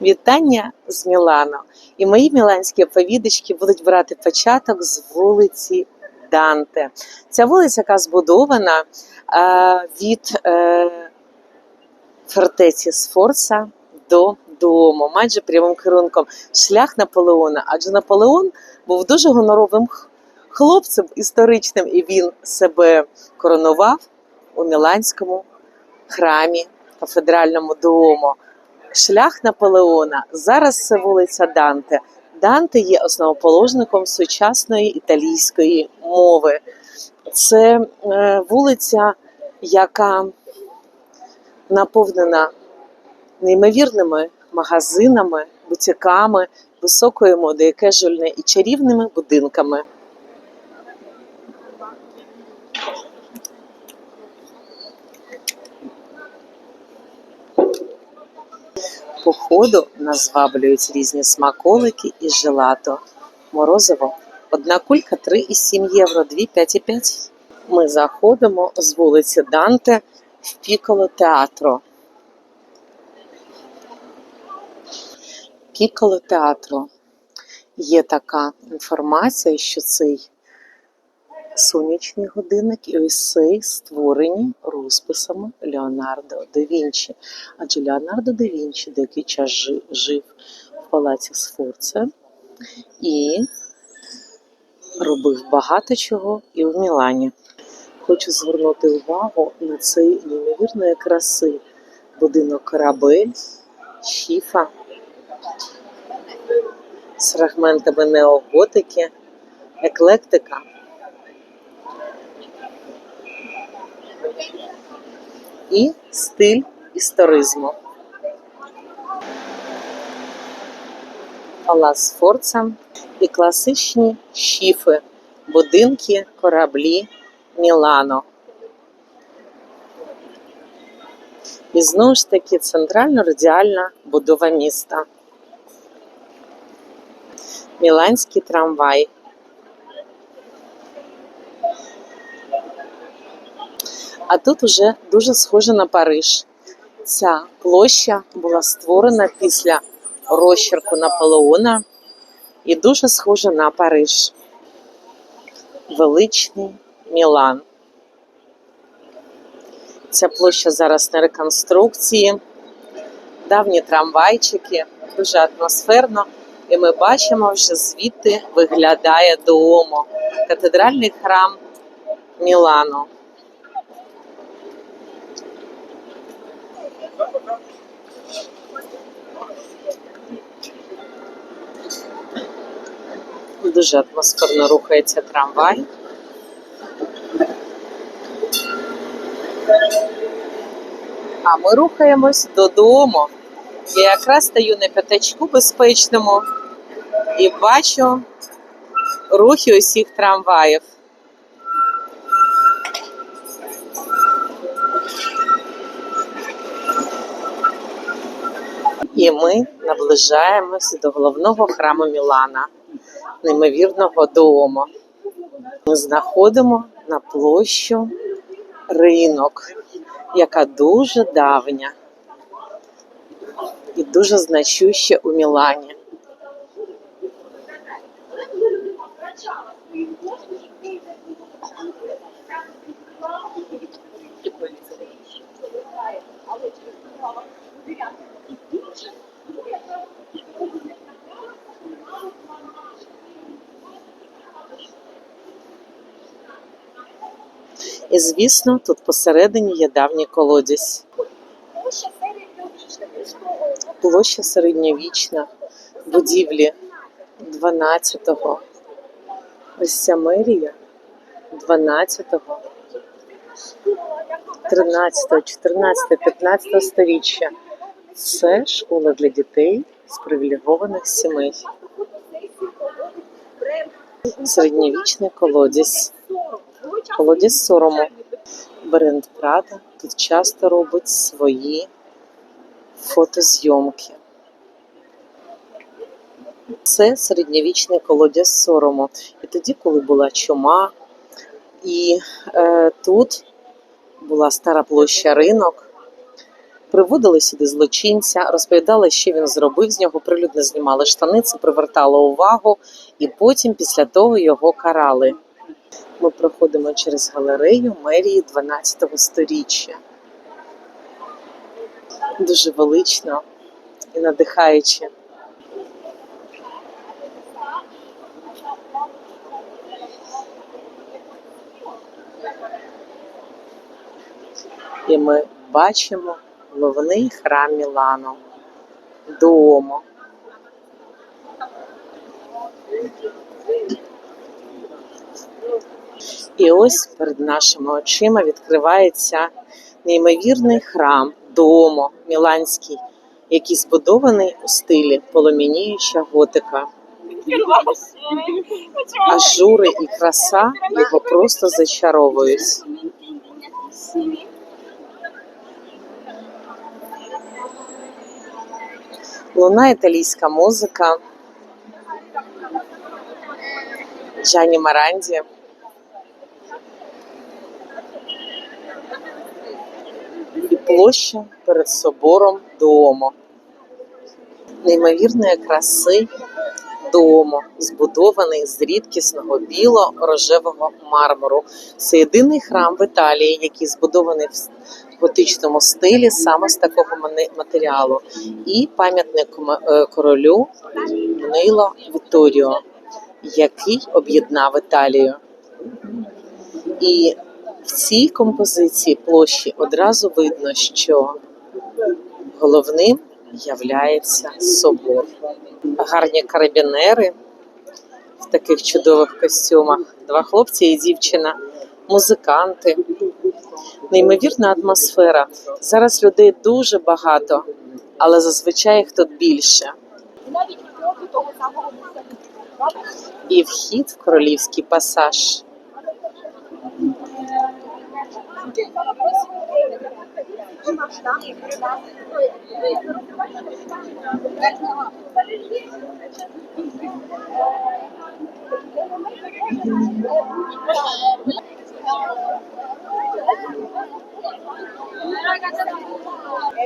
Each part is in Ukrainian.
Вітання з Мілано. І мої міланські оповідачки будуть брати початок з вулиці Данте. Ця вулиця, яка збудована е, від е, фортеці Сфорца до дому, майже прямим керунком. Шлях Наполеона. Адже Наполеон був дуже гоноровим хлопцем історичним, і він себе коронував у Міланському храмі, кафедральному дому. Шлях Наполеона. Зараз це вулиця Данте. Данте є основоположником сучасної італійської мови. Це е, вулиця, яка наповнена неймовірними магазинами, бутіками, високої моди, кежульне і чарівними будинками. По ходу нас зваблюють різні смаколики і желато. Морозиво. Одна кулька 3,7 євро, дві 5,5. Ми заходимо з вулиці Данте в Піколо Театро. Піколо Театро. Є така інформація, що цей сонячний годинник і ось цей створені розписами Леонардо да Вінчі. Адже Леонардо да Вінчі деякий час жив в палаці Сфорце і робив багато чого і в Мілані. Хочу звернути увагу на цей неймовірної краси будинок корабель, шіфа з фрагментами неоготики, еклектика. І стиль історизму. Палац Форца і класичні шіфи, будинки, кораблі Мілано. І знову ж таки центрально-радіальна будова міста. Міланський трамвай. А тут уже дуже схоже на Париж. Ця площа була створена після розчерку Наполеона і дуже схожа на Париж. Величний Мілан. Ця площа зараз на реконструкції. Давні трамвайчики, дуже атмосферно. І ми бачимо, вже звідти виглядає Дуомо, катедральний храм Мілану. Дуже атмосферно рухається трамвай. А ми рухаємось додому. Я якраз стою на п'ятачку безпечному і бачу рухи усіх трамваїв. І ми наближаємося до головного храму Мілана, неймовірного дому. Ми знаходимо на площу ринок, яка дуже давня і дуже значуща у Мілані. І звісно, тут посередині є давній колодязь. Площа середньовічна, будівлі 12-го. Ось ця мерія 12-го, 13-го, 14-го, 15-го сторіччя. Це школа для дітей з привілегованих сімей. Середньовічний колодязь. Колодязь сорому. Бренд Прада тут часто робить свої фотозйомки. Це середньовічний колодязь сорому. І тоді, коли була чума, і е, тут була стара площа ринок, Приводили сюди злочинця, розповідали, що він зробив з нього, прилюдно знімали штани, це привертало увагу, і потім після того його карали. Ми проходимо через галерею мерії 12 сторіччя. Дуже велично і надихаюче. І ми бачимо головний храм Мілану Дуомо. І ось перед нашими очима відкривається неймовірний храм Дуомо Міланський, який збудований у стилі полум'яніюча готика. Ажури і краса його просто зачаровують. Луна італійська музика. Джані Маранді. І площа перед собором Дуомо. Неймовірної краси Дуомо, збудований з рідкісного біло-рожевого мармуру. Це єдиний храм в Італії, який збудований в готичному стилі саме з такого матеріалу. І пам'ятник е, королю Нило Вітторіо, який об'єднав Італію. І в цій композиції площі одразу видно, що головним являється собор. Гарні карабінери в таких чудових костюмах. Два хлопці і дівчина, музиканти. Неймовірна атмосфера. Зараз людей дуже багато, але зазвичай їх тут більше. І вхід в королівський пасаж.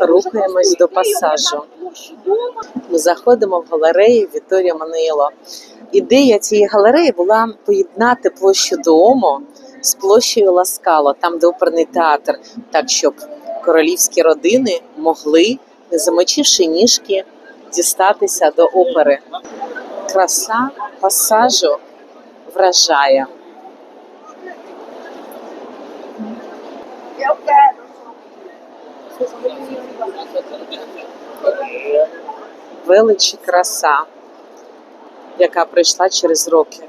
Рухаємось до пасажу. Ми заходимо в галерею Віторія Манило. Ідея цієї галереї була поєднати площу Дуомо з площею Ласкало, там де оперний театр, так щоб королівські родини могли, не замочивши ніжки, дістатися до опери. Краса пасажу вражає. Велич краса, яка прийшла через роки.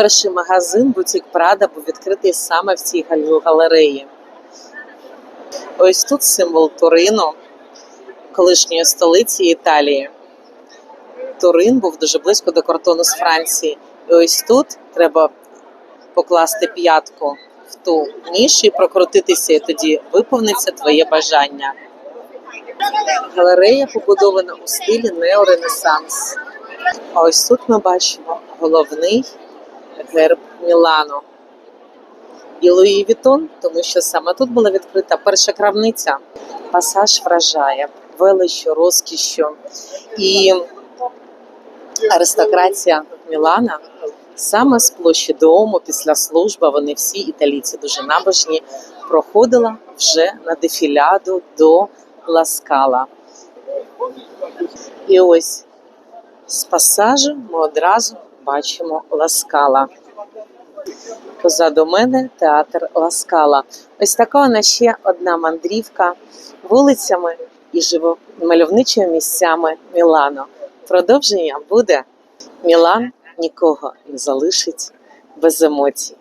Перший магазин Бутік Прада був відкритий саме в цій галереї. Ось тут символ Турину, колишньої столиці Італії. Турин був дуже близько до кордону з Франції. І ось тут треба покласти п'ятку в ту нішу і прокрутитися, і тоді виповниться твоє бажання. Галерея побудована у стилі неоренесанс. А ось тут ми бачимо головний герб Мілану. І Луї Вітон, тому що саме тут була відкрита перша крамниця. Пасаж вражає величчю, розкішшю. І аристократія Мілана саме з площі Дуомо після служби, вони всі італійці дуже набожні, проходила вже на дефіляду до Ласкала. І ось з пасажу ми одразу бачимо Ласкала. Позаду мене театр Ласкала. Ось така вона ще одна мандрівка вулицями і живомальовничими місцями Мілано. Продовження буде Мілан нікого не залишить без емоцій.